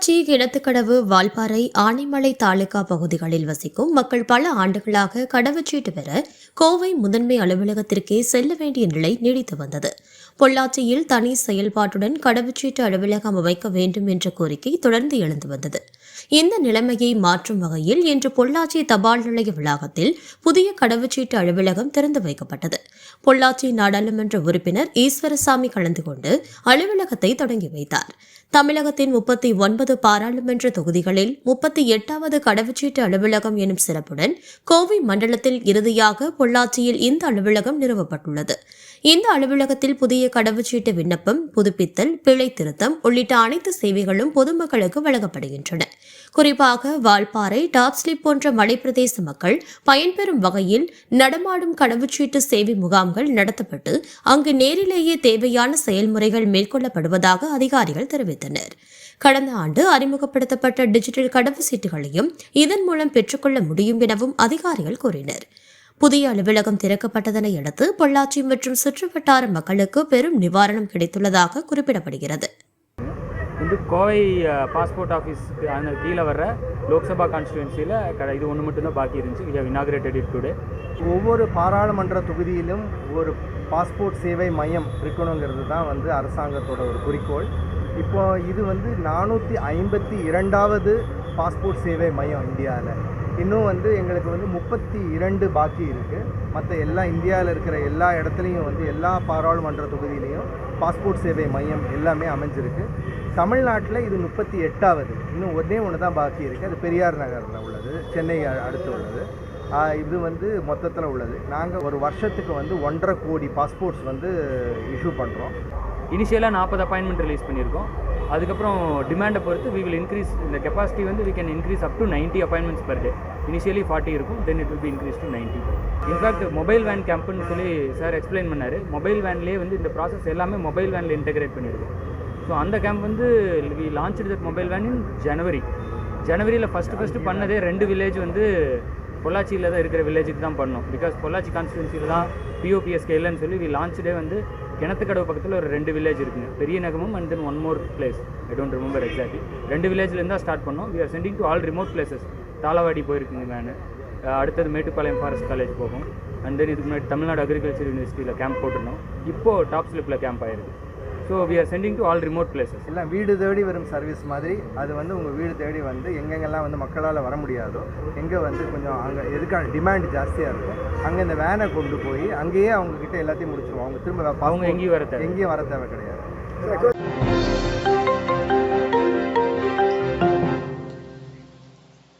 பொள்ளாச்சி கிணத்துக்கடவு வால்பாறை ஆனைமலை தாலுகா பகுதிகளில் வசிக்கும் மக்கள் பல ஆண்டுகளாக கடவுச்சீட்டு பெற கோவை முதன்மை அலுவலகத்திற்கே செல்ல வேண்டிய நிலை நீடித்து வந்தது. பொள்ளாச்சியில் தனி செயல்பாட்டுடன் கடவுச்சீட்டு அலுவலகம் அமைக்க வேண்டும் என்ற கோரிக்கை தொடர்ந்து எழுந்து வந்தது. இந்த நிலைமையை மாற்றும் வகையில் இன்று பொள்ளாச்சி தபால் நிலைய வளாகத்தில் புதிய கடவுச்சீட்டு அலுவலகம் திறந்து வைக்கப்பட்டது. பொள்ளாச்சி நாடாளுமன்ற உறுப்பினர் ஈஸ்வரசாமி கலந்து கொண்டு அலுவலகத்தை தொடங்கி வைத்தார். தமிழகத்தின் முப்பத்தி ஒன்பது பாராளுமன்ற தொகுதிகளில் முப்பத்தி எட்டாவது கடவுச்சீட்டு அலுவலகம் எனும் சிறப்புடன் கோவை மண்டலத்தில் இறுதியாக பொள்ளாச்சியில் இந்த அலுவலகம் நிறுவப்பட்டுள்ளது. இந்த அலுவலகத்தில் புதிய கடவுச்சீட்டு விண்ணப்பம் புதுப்பித்தல் பிழை திருத்தம் உள்ளிட்ட அனைத்து சேவைகளும் பொதுமக்களுக்கு வழங்கப்படுகின்றன. குறிப்பாக வால்பாறை டாப் ஸ்லிப் போன்ற மலைப்பிரதேச மக்கள் பயன்பெறும் வகையில் நடமாடும் கடவுச்சீட்டு சேவை முகாம்கள் நடத்தப்பட்டு அங்கு நேரிலேயே தேவையான செயல்முறைகள் மேற்கொள்ளப்படுவதாக அதிகாரிகள் தெரிவித்தனர். கடந்த ஆண்டு அறிமுகப்படுத்தப்பட்ட டிஜிட்டல் கடவுச்சீட்டுகளையும் இதன் மூலம் பெற்றுக்கொள்ள முடியும் எனவும் அதிகாரிகள் கூறினர். புதிய அலுவலகம் திறக்கப்பட்டதனை அடுத்து பொள்ளாச்சி மற்றும் சுற்றுவட்டார மக்களுக்கு பெரும் நிவாரணம் கிடைத்துள்ளதாக குறிப்பிடப்படுகிறது. வந்து கோவை பாஸ்போர்ட் ஆஃபீஸ் அந்த கீழே வர்ற லோக்சபா கான்ஸ்டியூன்சியில் கடை இது ஒன்று மட்டும்தான் பாக்கி இருந்துச்சு. We have inaugurated it today ஒவ்வொரு பாராளுமன்ற தொகுதியிலும் ஒரு பாஸ்போர்ட் சேவை மையம் இருக்கணுங்கிறது தான் வந்து அரசாங்கத்தோட ஒரு குறிக்கோள். இப்போ இது வந்து நானூற்றி ஐம்பத்தி இரண்டாவது பாஸ்போர்ட் சேவை மையம் இந்தியாவில் இன்னும் வந்து எங்களுக்கு வந்து முப்பத்தி இரண்டு பாக்கி இருக்குது மற்ற எல்லா இந்தியாவில் இருக்கிற எல்லா இடத்துலையும் வந்து எல்லா பாராளுமன்ற தொகுதியிலையும் பாஸ்போர்ட் சேவை மையம் எல்லாமே அமைஞ்சிருக்கு. தமிழ்நாட்டில் இது முப்பத்தி எட்டாவது. இன்னும் ஒன்றே ஒன்று தான் பாக்கி இருக்குது அது பெரியார் நகரில் உள்ளது. சென்னை அடுத்து உள்ளது. இது வந்து மொத்தத்தில் உள்ளது. நாங்கள் ஒரு வருஷத்துக்கு வந்து ஒன்றரை கோடி பாஸ்போர்ட்ஸ் வந்து இஷ்யூ பண்ணுறோம் இனிஷியலாக நாற்பது அப்பாயின்மெண்ட் ரிலீஸ் பண்ணியிருக்கோம். அதுக்கப்புறம் டிமாண்டை பொறுத்து வி வில் இன்க்ரீஸ் இந்த கெப்பாசிட்டி வந்து we can increase up to ninety appointments per day initially forty இருக்கும் then it will be increase to ninety in fact mobile van கேம்ப்னு சொல்லி சார் எக்ஸ்பிளைன் பண்ணார். மொபைல் வேன்லேயே வந்து இந்த ப்ராசஸ் எல்லாமே மொபைல் வேனில் இன்டெகிரேட் பண்ணியிருக்கு ஸோ அந்த கேம்ப் வந்து we launch that mobile van in January ஜனவரியில் ஃபஸ்ட்டு ஃபஸ்ட்டு பண்ணதே ரெண்டு வில்லேஜ் வந்து பொள்ளாச்சியில் தான் இருக்கிற வில்லேஜுக்கு தான் பண்ணோம். பிகாஸ் பொள்ளாச்சி கான்ஸ்டியூன்சியில் தான் பிஓபிஎஸ்கே இல்லைன்னு சொல்லி வி லான்ச்டே வந்து கிணத்துக்கடவு பக்கத்தில் ஒரு ரெண்டு வில்லேஜ் இருக்குங்க. பெரிய நகமும் and then one more place I don't remember exactly ரெண்டு வில்லேஜ்லேருந்து தான் ஸ்டார்ட் பண்ணோம். We are sending to all remote places Thalavadi போயிருக்குங்க van அடுத்தது மேட்டுப்பாளையம் ஃபாரஸ்ட் காலேஜ் போகும். அண்ட் தென் இதுக்கு முன்னாடி தமிழ்நாடு அக்ரிகல்ச்சர் யூனிவர்சிட்டியில் கேம்ப் போட்டிருந்தோம். இப்போது டாப் ஸ்லிப்பில் கேம்ப் ஆயிருக்கு. So we are sending to all remote places எல்லாம் வீடு தேடி வரும் சர்வீஸ் மாதிரி அது வந்து உங்கள் வீடு தேடி வந்து எங்கெங்கெல்லாம் வந்து மக்களால் வர முடியாதோ எங்கே வந்து கொஞ்சம் அங்கே எதுக்கான டிமாண்ட் ஜாஸ்தியாக இருக்கும் அங்கே இந்த வேனை கொண்டு போய் அங்கேயே அவங்க கிட்ட எல்லாத்தையும் முடிச்சிருவோம். அவங்க திரும்ப அவங்க எங்கேயும் வர தேவை எங்கேயும் வர தேவை கிடையாது.